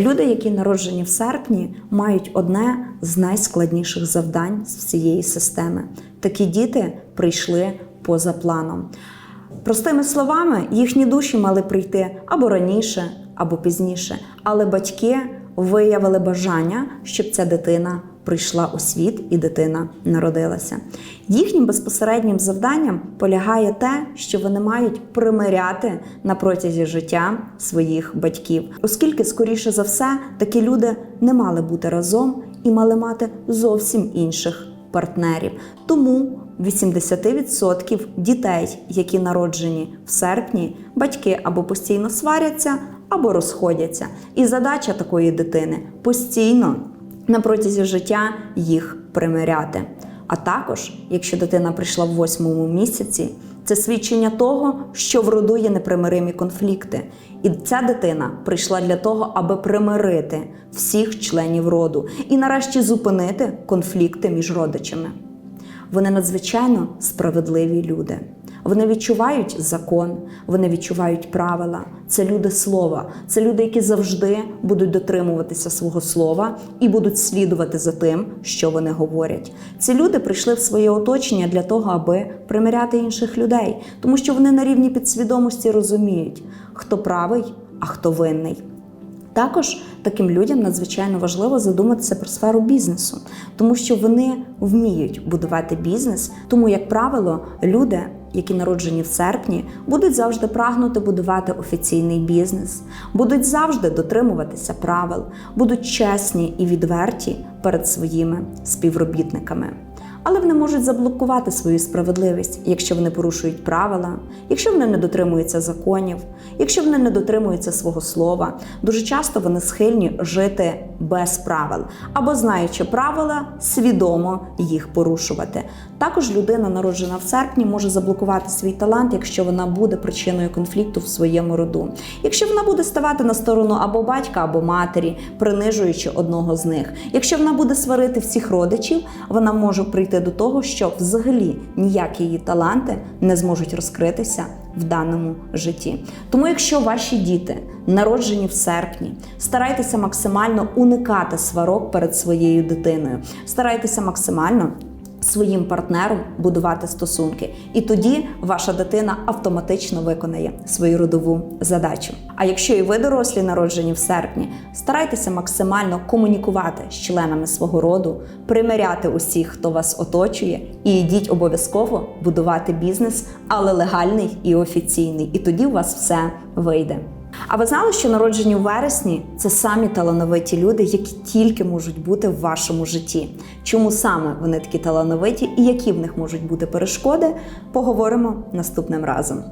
Люди, які народжені в серпні, мають одне з найскладніших завдань з цієї системи. Такі діти прийшли поза планом. Простими словами, їхні душі мали прийти або раніше, або пізніше, але батьки виявили бажання, щоб ця дитина прийшла у світ і дитина народилася. Їхнім безпосереднім завданням полягає те, що вони мають примиряти на протязі життя своїх батьків, оскільки, скоріше за все, такі люди не мали бути разом і мали мати зовсім інших партнерів. Тому 80% дітей, які народжені в серпні, батьки або постійно сваряться, або розходяться. І задача такої дитини постійно на протязі життя їх примиряти. А також, якщо дитина прийшла в восьмому місяці, це свідчення того, що в роду є непримиримі конфлікти. І ця дитина прийшла для того, аби примирити всіх членів роду і нарешті зупинити конфлікти між родичами. Вони надзвичайно справедливі люди. Вони відчувають закон, вони відчувають правила. Це люди слова, це люди, які завжди будуть дотримуватися свого слова і будуть слідувати за тим, що вони говорять. Ці люди прийшли в своє оточення для того, аби примиряти інших людей, тому що вони на рівні підсвідомості розуміють, хто правий, а хто винний. Також таким людям надзвичайно важливо задуматися про сферу бізнесу, тому що вони вміють будувати бізнес. Тому, як правило, люди, які народжені в серпні, будуть завжди прагнути будувати офіційний бізнес, будуть завжди дотримуватися правил, будуть чесні і відверті перед своїми співробітниками. Але вони можуть заблокувати свою справедливість, якщо вони порушують правила, якщо вони не дотримуються законів, якщо вони не дотримуються свого слова. Дуже часто вони схильні жити без правил або, знаючи правила, свідомо їх порушувати. Також людина, народжена в серпні, може заблокувати свій талант, якщо вона буде причиною конфлікту в своєму роду. Якщо вона буде ставати на сторону або батька, або матері, принижуючи одного з них. Якщо вона буде сварити всіх родичів, вона може прийти до того, що взагалі ніякі її таланти не зможуть розкритися в даному житті. Тому, якщо ваші діти народжені в серпні, старайтеся максимально уникати сварок перед своєю дитиною, старайтеся максимально. Своїм партнером будувати стосунки, і тоді ваша дитина автоматично виконає свою родову задачу. А якщо і ви дорослі народжені в серпні, старайтеся максимально комунікувати з членами свого роду, примиряти усіх, хто вас оточує, і йдіть обов'язково будувати бізнес, але легальний і офіційний. І тоді у вас все вийде. А ви знали, що народжені у вересні це самі талановиті люди, які тільки можуть бути в вашому житті. Чому саме вони такі талановиті і які в них можуть бути перешкоди, поговоримо наступним разом.